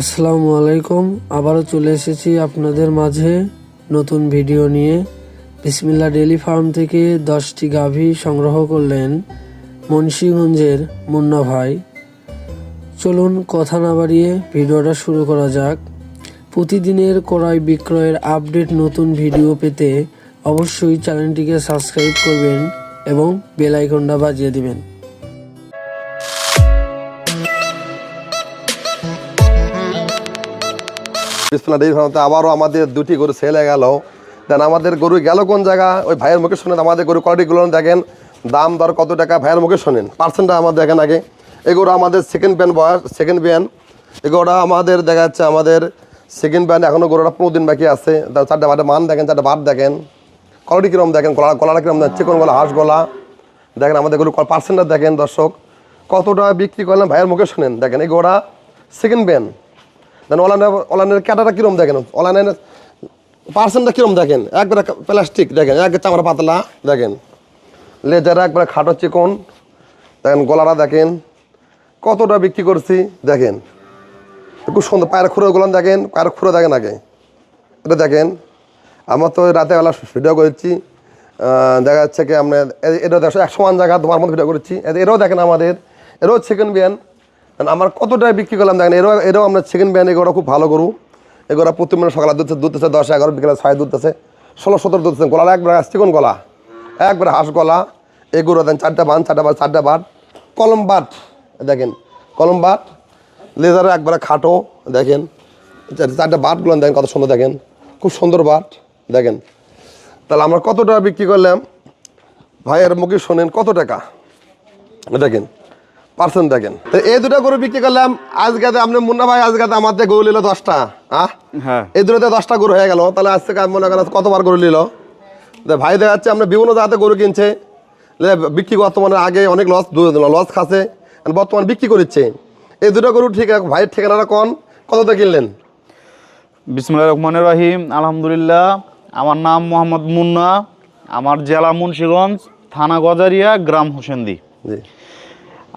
আসসালামু আলাইকুম। আবারও চলে এসেছি আপনাদের মাঝে নতুন ভিডিও নিয়ে। বিসমিল্লা ডেলি ফার্ম থেকে দশটি গাভী সংগ্রহ করলেন মুন্সীগঞ্জের মুন্না ভাই। চলুন কথা না বাড়িয়ে ভিডিওটা শুরু করা যাক। প্রতিদিনের ক্রয় বিক্রয়ের আপডেট নতুন ভিডিও পেতে অবশ্যই চ্যানেলটিকে সাবস্ক্রাইব করবেন এবং বেল আইকনটা বাজিয়ে দিবেন। বিসমিল্লাহ ডেইরি ফার্মতে আবারও আমাদের দুটি গরু সেলে গেল। দেন আমাদের গরু গেল কোন জায়গা? ওই ভাইয়ের মুখে শোনেন, আমাদের গরু কোয়ালিটিগুলো দেখেন। দাম, দর কত টাকা? ভাইয়ের মুখে শোনেন। পার্সেন্টটা আমাদের দেখেন আগে। এগুলো আমাদের সেকেন্ড ব্যান বয়স সেকেন্ড ব্যান এগুলোটা আমাদের দেখা যাচ্ছে আমাদের সেকেন্ড ব্যান এখনও গরুটা পনেরো দিন বাকি আছে। তার চারটে বাটে মান দেখেন, চারটে বাট দেখেন। কোয়ালিটি কীরকম দেখেন? গলা, গলাটা কীরকম দেখেন? চিকন গলা হাঁস গলা। দেখেন আমাদের গরু পার্সেন্টটা দেখেন দর্শক। কতটা বিক্রি করলেন? ভাইয়ের মুখে শোনেন। দেখেন এই গোড়া সেকেন্ড ব্যান দেন অনলাইনে অনলাইনের ক্যাটাটা কিরম দেখেন? অনলাইনের পার্সেন্টটা কিরম দেখেন? একবারে প্লাস্টিক দেখেন, এক চামড়া পাতলা দেখেন। লেজারা একবারে খাটো চিকন, দেখেন গলাটা দেখেন, কতটা বিক্রি করছি দেখেন। খুব সুন্দর, পায়ের খুঁড়ো গুলো দেখেন, পায়ের খুঁড়ো দেখেন আগে। এটা দেখেন, আমার তো রাতে বেলা ভিডিও করেছি দেখা যাচ্ছে কি এ- এটা দেখো এক সমান জায়গা তোমার মতো ভিডিও করেছি। এরাও দেখেন আমাদের এরাও চিকেন বিয়ান। আমার কতটা বিক্রি করলাম দেখেন, এরাও এরাও আমরা সেকেন্ড বিয়ান এগুলো খুব ভালো গরু। এগুলো প্রতি মিনিট সকালে দুধ দুধতেছে দশ, এগারো, বিকেলে ছয় দুধতেছে ষোলো, সতেরো দুধতেছে গলা একবার চিকন গলা। একবার হাঁস গলা এগুলো দেন চারটা বান, চারটা বাট চারটা বাট কলম বাট, দেখেন, কলম বাট, লেজারে একবারে খাটো, দেখেন। চার- চারটা বাটগুলো দেখেন, কত সুন্দর, দেখেন। খুব সুন্দর বাট, দেখেন। তাহলে আমরা কত টাকা বিক্রি করলাম? ভাইয়ের মুখে শোনেন, কত টাকা? দেখেন। পার্সেন্ট দেখেন। তো এই দুটো গরু বিক্রি করলাম আজকে আপনি মুন্না ভাই আজকে আমাদের গরু নিল দশটা হ্যাঁ। এই দুটোতে দশটা গরু হয়ে গেল তাহলে আজ থেকে মনে করেন কতবার গরু নিল? ভাই দেখা যাচ্ছে আমরা বিভিন্ন জায়গাতে গরু কিনছে বিক্রি বর্তমানে আগে অনেক লস লস খাচ্ছে বর্তমান বিক্রি করছে এই দুটো গরু ঠিক ভাইয়ের ঠিকানাটা কন? কততে কিনলেন? বিসমুল্লাহ রহমানের রহিম আলহামদুলিল্লাহ। আমার নাম মোহাম্মদ মুন্না আমার জেলা মুন্সিগঞ্জ থানা গজারিয়া গ্রাম হোসেন্দি। জি।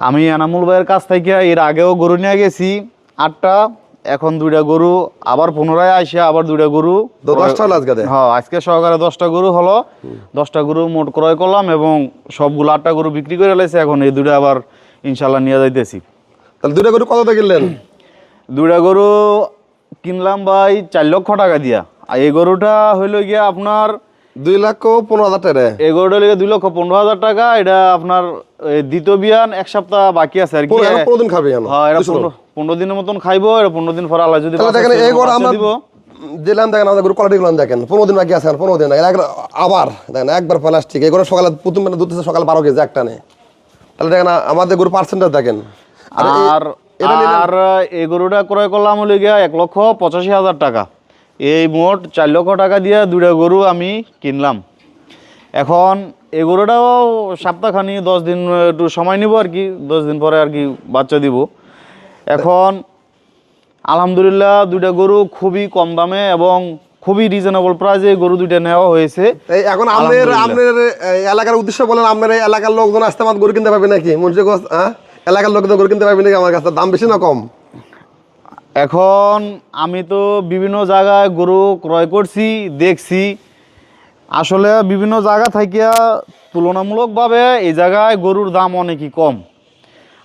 আমি এনামুল ভাইয়ের কাছ থেকে এর আগেও গরু নিয়ে গেছি আটটা এখন দুইটা গরু আবার পুনরায় আসে আবার দুইটা গরু। দশটা আজকে হ্যাঁ আজকে সহকারে দশটা গরু হলো। দশটা গরু মোট ক্রয় করলাম এবং সবগুলো আটটা গরু বিক্রি করে লাইছে এখন এই দুটো আবার ইনশাল্লাহ নিয়ে যাইতেছি। তাহলে দুটো গরু কত কিনলেন? দুইটা গরু কিনলাম ভাই চার লক্ষ টাকা দিয়া। আর এই গরুটা হইল গিয়া আপনার দুই লক্ষ পনেরো হাজার টাকা এই গরুটা দুই লক্ষ পনেরো হাজার টাকা এটা আপনার দ্বিতীয় বিয়ান এক সপ্তাহ বাকি আছে আর কি। পনেরো দিন খাবে হ্যাঁ এটা পনেরো। দিনের মতন খাইবো এটা পনেরো দিন পরে আল্লাহ যদি দেখেন বাঁচায় এই গরু বাচ্চা আমরা দিব। দিলাম দেখেন আমাদের গরু কোয়ালিটি দেখেন পনেরো দিন বাকি আছে পনেরো দিন এক- আবার দেখেন একবার প্লাস্টিক এই গরু সকালে প্রথম বেলা দুধ সকালে বারো কেজি একটা নেই তাহলে দেখেন আমাদের গরু পার্সেন্টেজ দেখেন। আর এই- আর গরুটা ক্রয় করলাম হলো গিয়া এক লক্ষ পঁচাশি হাজার টাকা। এই মোট চার লক্ষ টাকা দিয়ে দুটা গরু আমি কিনলাম। এখন এই গরুটাও সপ্তাহখানি দশ দিন একটু সময় নিব আর কি দশ দিন পরে আর কি বাচ্চা দিব। এখন আলহামদুলিল্লাহ দুইটা গরু খুবই কম দামে এবং খুবই রিজনেবল প্রাইসে গরু দুইটা নেওয়া হয়েছে। এখন আপনার আপনার এলাকার উদ্দেশ্য বলেন আপনার এই এলাকার লোকজন আসতে আমার গরু কিনতে পারবে নাকি? মুন্সিগঞ্জ হ্যাঁ? এলাকার লোকজন গরু কিনতে পারবে নাকি আমার কাছে? দাম বেশি না কম? এখন আমি তো বিভিন্ন জায়গায় গরু ক্রয় করছি, দেখছি। আসলে বিভিন্ন জায়গা থেকে তুলনামূলকভাবে এই জায়গায় গরুর দাম অনেকই কম।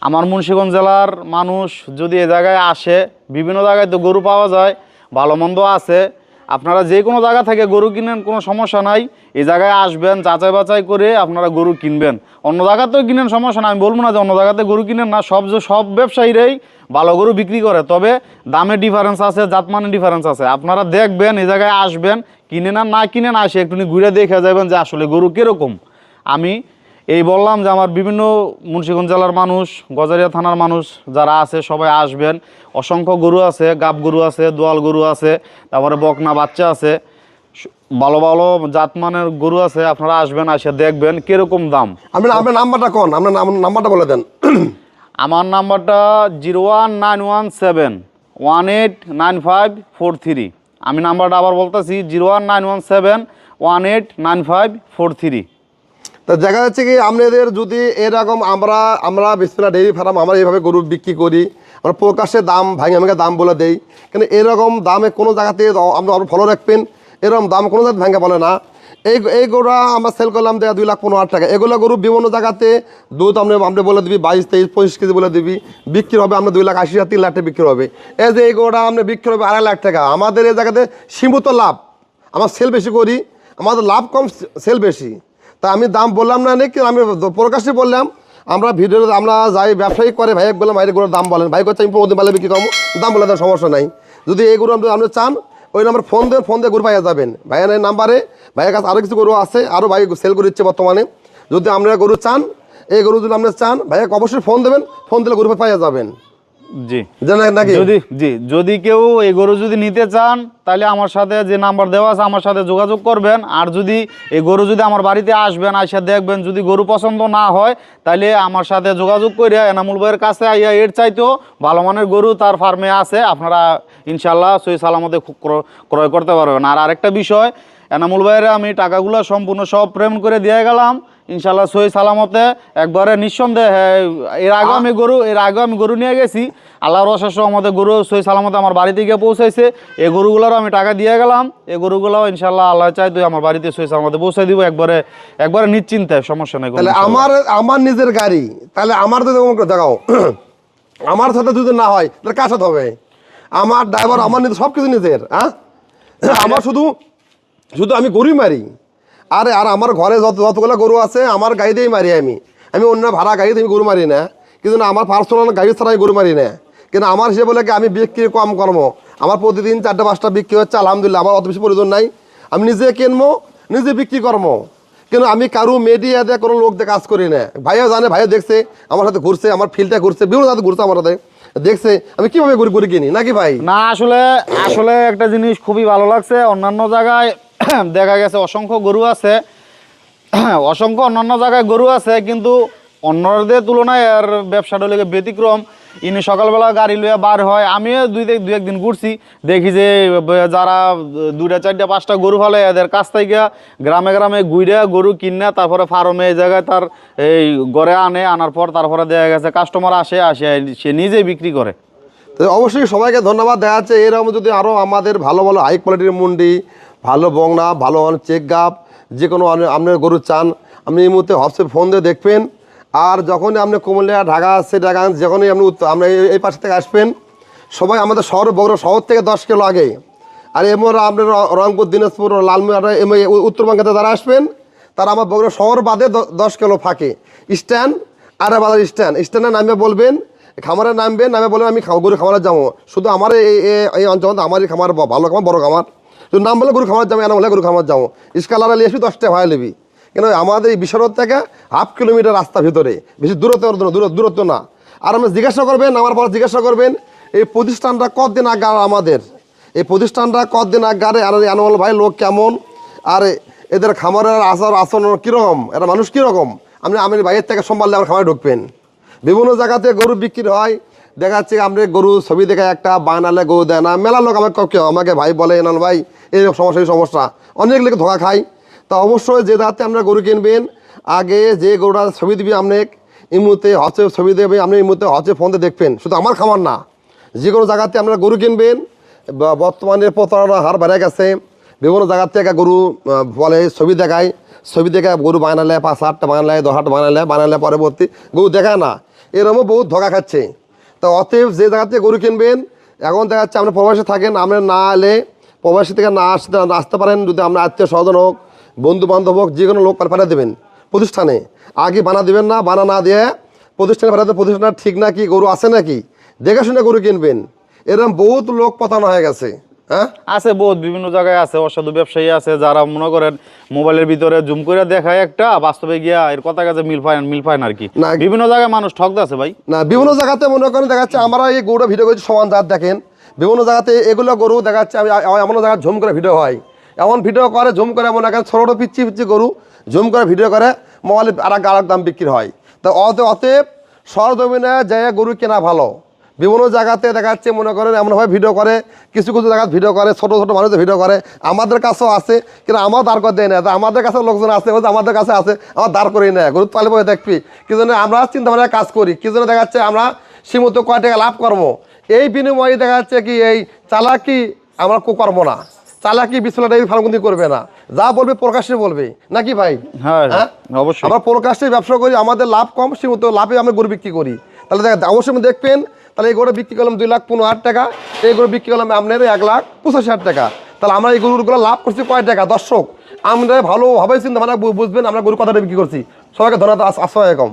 আমার মুন্সীগঞ্জ জেলার মানুষ যদি এ জায়গায় আসে, বিভিন্ন জায়গায় তো গরু পাওয়া যায়, ভালো মন্দ আছে। আপনারা যে কোনো জায়গা থেকে গরু কিনেন, কোনো সমস্যা নাই। এই জায়গায় আসবেন, যাচাই বাছাই করে আপনারা গরু কিনবেন। অন্য জায়গাতেও কিনেন, সমস্যা নাই। আমি বলব না যে অন্য জায়গাতে গরু কিনেন না, সব যে সব ব্যবসায়ীরাই ভালো গরু বিক্রি করে। তবে দামে ডিফারেন্স আছে, জাতমানের ডিফারেন্স আছে। আপনারা দেখবেন, এই জায়গায় আসবেন, কিনেন আর না কিনেন, আসে একটু ঘুরে দেখে যাবেন যে আসলে গরু কীরকম। আমি এই বললাম যে আমার বিভিন্ন মুন্সিগঞ্জ জেলার মানুষ গজারিয়া থানার মানুষ যারা আছে সবাই আসবেন। অসংখ্য গরু আছে গাব গরু আছে দোয়াল গরু আছে তারপরে বকনা বাচ্চা আছে। ভালো ভালো জাতমানের গরু আছে আপনারা আসবেন আসে দেখবেন কীরকম দাম। আপনি আপনার নাম্বারটা কোন? আপনার নাম- নাম্বারটা বলে দেন। আমার নাম্বারটা zero one nine one seven one eight nine five four three. আমি নাম্বারটা আবার বলতেছি zero one nine one seven one eight nine five four three. তা দেখা যাচ্ছে কি আপনাদের যদি এরকম আমরা আমরা বিসমিল্লাহ ডেইরি ফার্ম আমরা এইভাবে গরু বিক্রি করি, আমরা প্রকাশ্যে দাম ভাঙে, আমাকে দাম বলে দেই। কিন্তু এরকম দামে কোনো জায়গাতে আপনি ফলো রাখবেন, এরকম দাম কোনো জায়গায় ভাঙে বলে না। এই এই গরুটা আমরা সেল করলাম দেয়া দুই লাখ পনেরো হাজার টাকা। এগুলো গরু বিভিন্ন জায়গাতে দুধ আপনি আপনি বলে দিবি, বাইশ, তেইশ, পঁচিশ কেজি বলে দিবি, বিক্রি হবে আপনার দুই লাখ আশি হাজার, তিন লাখ টাকা বিক্রি হবে। এই যে এই গরুটা আপনি বিক্রি হবে আড়াই লাখ টাকা। আমাদের এই জায়গাতে সীমিত লাভ। আমরা সেল বেশি করি, আমাদের লাভ কম সেল বেশি। তা আমি দাম বললাম না নাকি? আমি প্রকাশ্যে বললাম, আমরা ভিডিও আমরা যাই ব্যবসায়ী করে, ভাই বললাম, ভাই, এগুলোর দাম বলেন। ভাই করছে আমি প্রতিদিন বলে বিক্রি করব। দাম বলে দেওয়ার সমস্যা নাই। যদি এই গরু আপনি আপনি চান, ওই নাম্বার ফোন দেন ফোন দিয়ে গরু পাইয়া যাবেন। ভাইয়ের এই নাম্বারে ভাইয়ের কাছে আরও কিছু গরু আছে আরও ভাই সেল করে দিচ্ছে বর্তমানে। যদি আপনারা গরু চান, এই গরু যদি আপনারা চান, ভাইয়াকে অবশ্যই ফোন দেবেন ফোন দিলে গরু পাইয়া যাবেন। জি। নাকি? যদি জি যদি কেউ এই গরু যদি নিতে চান তাহলে আমার সাথে যে নাম্বার দেওয়া আছে আমার সাথে যোগাযোগ করবেন। আর যদি এই গরু যদি আমার বাড়িতে আসবেন আইসা দেখবেন যদি গরু পছন্দ না হয় তাহলে আমার সাথে যোগাযোগ করে এনামুল ভাইয়ের কাছে আইয়া এর চাইতেও ভালো মানের গরু তার ফার্মে আছে আপনারা ইনশাল্লাহ সই সালামতে খু- ক্র- ক্রয় করতে পারবেন। আর আরেকটা বিষয় এনামুল ভাইয়ের আমি টাকাগুলো সম্পূর্ণ সব প্রেম করে দিয়ে গেলাম। ইনশাল্লাহ সই সালামতে একবারে নিঃসন্দেহে এর আগে আমি গরু এর আগে আমি গরু নিয়ে গেছি। আল্লাহর অশেষ আমাদের গরু সই সালামতে আমার বাড়িতে গিয়ে পৌঁছাইছে। এই গরুগুলোরও আমি টাকা দিয়ে গেলাম। এই গরুগুলো ইনশাল্লাহ আল্লাহ চাই তুই আমার বাড়িতে সই সালামতে পৌঁছাই দিব একবারে একবারে নিশ্চিন্তে সমস্যা নেই তাহলে আমার আমার নিজের গাড়ি তাহলে আমার ওরকম দেখাও আমার সাথে যদি না হয় তাহলে কার সাথে হবে? আমার ড্রাইভার আমার নিজের সব কিছু নিজের হ্যাঁ? আমার শুধু শুধু আমি গরুই মারি। আরে, আর আমার ঘরে যত যতগুলো গরু আছে, আমার গাড়িতেই মারি আমি। আমি অন্য ভাড়া গাড়িতে আমি গরু মারি না। কিন্তু না, আমার পার্সোনাল গাড়ি ছাড়া আমি গরু মারি না। কিন্তু আমার হিসেবে বলে আমি বিক্রি কম কর্ম আমার প্রতিদিন চারটে, পাঁচটা বিক্রি হচ্ছে, আলহামদুলিল্লাহ, আমার অত বেশি প্রয়োজন নাই। আমি নিজে কিনবো, নিজে বিক্রি কর্ম কিন্তু আমি কারও মিডিয়াতে কোনো লোক দিয়ে কাজ করি না। ভাইয়া জানে ভাইয়া দেখছে, আমার সাথে ঘুরছে, আমার ফিল্ডটা ঘুরছে, বিভিন্ন সাথে ঘুরছে আমার সাথে। দেখছে, আমি কীভাবে ঘুরি ঘুরি কিনি, নাকি ভাই? না, আসলে আসলে একটা জিনিস খুবই ভালো লাগছে। অন্যান্য জায়গায় দেখা গেছে অসংখ্য গরু আছে। অসংখ্য অন্যান্য জায়গায় গরু আছে, কিন্তু অন্যদের তুলনায় আর ব্যবসাটা লেগে ব্যতিক্রম। ইনি সকালবেলা গাড়ি লইয়া বার হয়, আমিও দুই দুই একদিন ঘুরছি, দেখি যে যারা দুইটা, চারটা, পাঁচটা গরু ফেলে, এদের কাছ থেকে গ্রামে গ্রামে গুইরা গরু কিনে, তারপরে ফার্মে এই জায়গায় তার এই গড়ে আনে, আনার পর তারপরে দেখা গেছে কাস্টমার আসে আসে, সে নিজেই বিক্রি করে। তো অবশ্যই সবাইকে ধন্যবাদ, দেখা যাচ্ছে এরকম যদি আরও আমাদের ভালো ভালো হাই কোয়ালিটির মুন্ডি ভালো বংনা ভালো অনেক চেক গাপ যে কোনো আপনি- আপনার গরু চান, আপনি এই মুহূর্তে হবসে ফোন দিয়ে দেখবেন। আর যখনই আপনি কুমিল্লা, ঢাকা আসছে ঢাকা, যখনই আপনি আমরা এই- পাশে থেকে আসবেন, সবাই আমাদের শহর বগুড়া শহর থেকে দশ কিলো আগে। আর এমন আপনার রংপুর, দিনাজপুর লালমিয়া উত্তরবঙ্গেতে যারা আসবেন, তারা আমার বগুড়া শহর বাদে দশ কিলো ফাঁকে। স্ট্যান্ড আরে বাজার স্ট্যান্ড স্ট্যান্ডে নামে বলবেন, খামারে নামবেন, নামে বলবেন, আমি গরু খামারে যাব। শুধু আমার এই অঞ্চল আমারই খামার ভালো খামার, বড় খামার। শুধু নাম বলে গরু খামার যাব এনা বলে গরু খামার যাব। স্কালার নিয়ে আসবি দশটা ভাই নেবি। কেন আমাদের এই বিশ্বরোড থেকে হাফ কিলোমিটার রাস্তা ভিতরে, বেশি দূরত্ব দূর- দূরত্ব না। আর আপনি জিজ্ঞাসা করবেন, আমার পর জিজ্ঞাসা করবেন, এই প্রতিষ্ঠানটা কতদিন আগে আর আমাদের? এই প্রতিষ্ঠানটা কতদিন আগে আর অ্যানুয়াল ভাই লোক কেমন? আর এদের খামারের আচার আচরণ কীরকম? এরা মানুষ কীরকম? আপনি আমি বাইরের থেকে সম্ভাললে আমার খামারে ঢুকবেন। বিভিন্ন জায়গাতে গরু বিক্রি হয় দেখা যাচ্ছে আমরা গরু ছবি দেখে একটা বানালে গরু দেয় না। মেলা লোক আমাকে কেউ আমাকে ভাই বলে, এনাল ভাই, এই সমস্যা এই সমস্যা। অনেক লোক ধোকা খায়। তা অবশ্যই যে দাঁতে আপনারা গরু কিনবেন, আগে যে গরুটা ছবি দিবি আপনি, এই মুহূর্তে হচ্ছে ছবি দেবে আপনি, এই মুহূর্তে হচ্ছে ফোনতে দেখবেন। শুধু আমার খামার না, যে কোনো জায়গাতে আপনারা গরু কিনবেন। বর্তমানে প্রতারণা হার বেড়ে গেছে। বিভিন্ন জায়গার থেকে গরু বলে ছবি দেখায়। ছবি দেখে গরু বানালে পাঁচ হাটটা বানালে, দশ আটটা বানালে বানালে পরবর্তী গরু দেখায় না। এরকমও বহুত ধোকা খাচ্ছে। তো অতএব যে জায়গা থেকে গরু কিনবেন, এখন দেখা যাচ্ছে আপনার প্রবাসে থাকেন আমরা না এলে প্রবাসী থেকে না আসতে আসতে পারেন, যদি আমরা আত্মীয় স্বজন হোক বন্ধু বান্ধব হোক যে কোনো লোক পাঠিয়ে দেবেন প্রতিষ্ঠানে। আগে বানা দেবেন না, বানা না দিয়ে প্রতিষ্ঠানে পাঠাতে, প্রতিষ্ঠানটা ঠিক নাকি, গরু আছে নাকি, দেখে শুনে গরু কিনবেন। এরকম বহুত লোক পতানো হয়ে গেছে। আছে বহুত বিভিন্ন জায়গায় আছে অসাধু ব্যবসায়ী আছে যারা মনে করেন মোবাইলের ভিতরে জুম করে দেখায় একটা বাস্তবে গিয়া এর কথা কাছে মিল পায় মিল পায় না আর কি। না। বিভিন্ন জায়গায় মানুষ ঠকতে আছে ভাই। না বিভিন্ন জায়গাতে মনে করেন দেখা যাচ্ছে আমরা এই গরুটা ভিডিও করছি সমান জাত দেখেন। বিভিন্ন জায়গাতে এগুলো গরু দেখা যাচ্ছে আমি এমন জায়গায় ঝুম করে ভিডিও হয়। এমন ভিডিও করে ঝুম করে মনে করেন ছোটো পিচ্ছি পিচ্ছি গরু ঝুম করে ভিডিও করে মোবাইলে আর এক দাম বিক্রি হয়। তো অত অতএব সরজমিনে জায়গায় গরু কেনা ভালো বিভিন্ন জায়গাতে দেখা যাচ্ছে মনে করেন এমনভাবে ভিডিও করে কিছু কিছু জায়গায় ভিডিও করে ছোটো ছোটো মানুষের ভিডিও করে। আমাদের কাছেও আছে কিন্তু আমার দাঁড় করে দেয় না। আমাদের কাছে লোকজন আছে আমাদের কাছে আছে আমার দাঁড় করি না গরু পালে পরে দেখবি। কি জন্য আমরা চিন্তা ভাবনা কাজ করি? কি জন্য দেখা যাচ্ছে আমরা সীমিত কয় টাকা লাভ করব? এই বিনিময়ে দেখা যাচ্ছে কি এই চালাকি আমরা কো করব না। চালাকি বিশ্বলা ডেইরি ফার্ম কিন্তু করবে না। যা বলবে প্রকাশ্যে বলবে। নাকি ভাই? হ্যাঁ অবশ্যই। আমরা প্রকাশ্যে ব্যবসা করি আমাদের লাভ কম সীমিত লাভে আমরা গরু বিক্রি করি। তাহলে দেখ অবশ্যই দেখবেন তাহলে এই গরু বিক্রি করলাম দুই লাখ পনেরো টাকা, এই গরু বিক্রি করলাম আপনার এক লাখ পঁচাশি হাজার টাকা। তাহলে আমরা এই গরুগুলো লাভ করছি কয় টাকা? দর্শক, আমরা ভালোভাবে চিন্তা ভাবনা বুঝবেন আমরা গরু কথাটা বিক্রি করছি। সবাইকে ধন্যবাদ আসসালামাইকুম